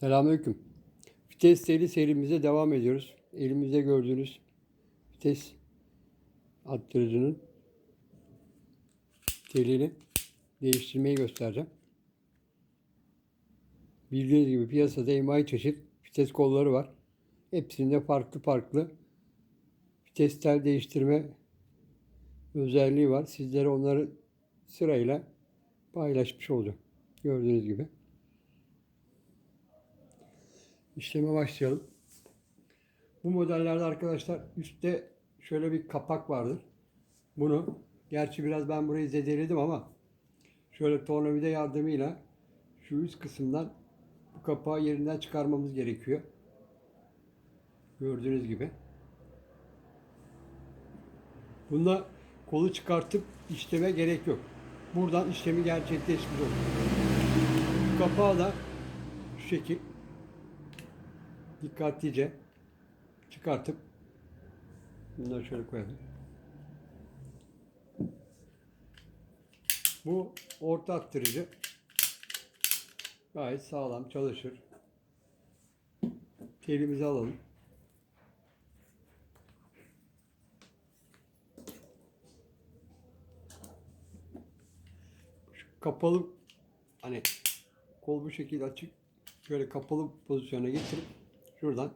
Selamünaleyküm. Vites teli serimize devam ediyoruz. Elimizde gördüğünüz vites attırıcının telini değiştirmeyi göstereceğim. Bildiğiniz gibi piyasada emayi çeşit vites kolları var. Hepsinde farklı farklı vites tel değiştirme özelliği var. Sizlere onları sırayla paylaşmış olacağım. Gördüğünüz gibi. İşleme başlayalım. Bu modellerde arkadaşlar üstte şöyle bir kapak vardır. Bunu gerçi biraz ben burayı zedeledim ama şöyle tornavida yardımıyla şu üst kısımdan bu kapağı yerinden çıkarmamız gerekiyor. Gördüğünüz gibi. Bunda kolu çıkartıp işleme gerek yok. Buradan işlemi gerçekleşmiş olur. Kapağı da şu şekil dikkatlice çıkartıp bunları şöyle koyalım. Bu orta attırıcı gayet sağlam çalışır. Telimizi alalım. Şu kapalı hani kol bu şekilde açık şöyle kapalı pozisyona getirip şuradan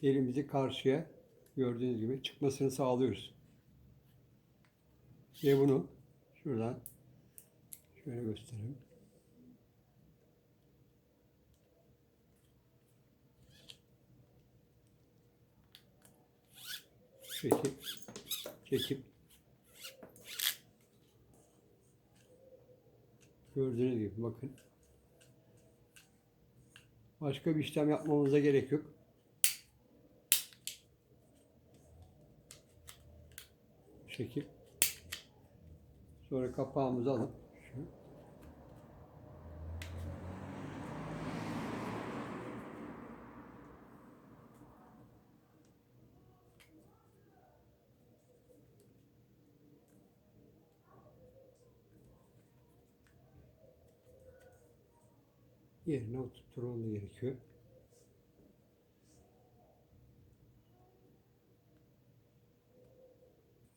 telimizi karşıya gördüğünüz gibi çıkmasını sağlıyoruz. Ve bunu şuradan şöyle göstereyim. Çekip çekip gördüğünüz gibi bakın. Başka bir işlem yapmamıza gerek yok. Şekil. Sonra kapağımızı alıp. Yerine oturtmamız gerekiyor.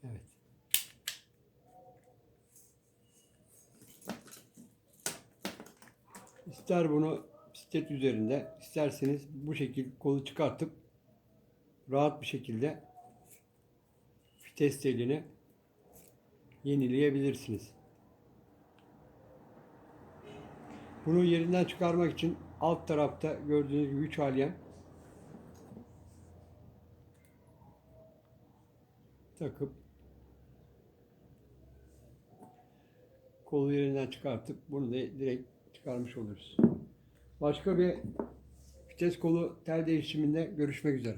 Evet. İster bunu bisiklet üzerinde, isterseniz bu şekil kolu çıkartıp rahat bir şekilde vites telini yenileyebilirsiniz. Bunu yerinden çıkarmak için alt tarafta gördüğünüz gibi 3 alyen takıp kolu yerinden çıkartıp bunu da direkt çıkarmış oluruz. Başka bir vites kolu tel değişiminde görüşmek üzere.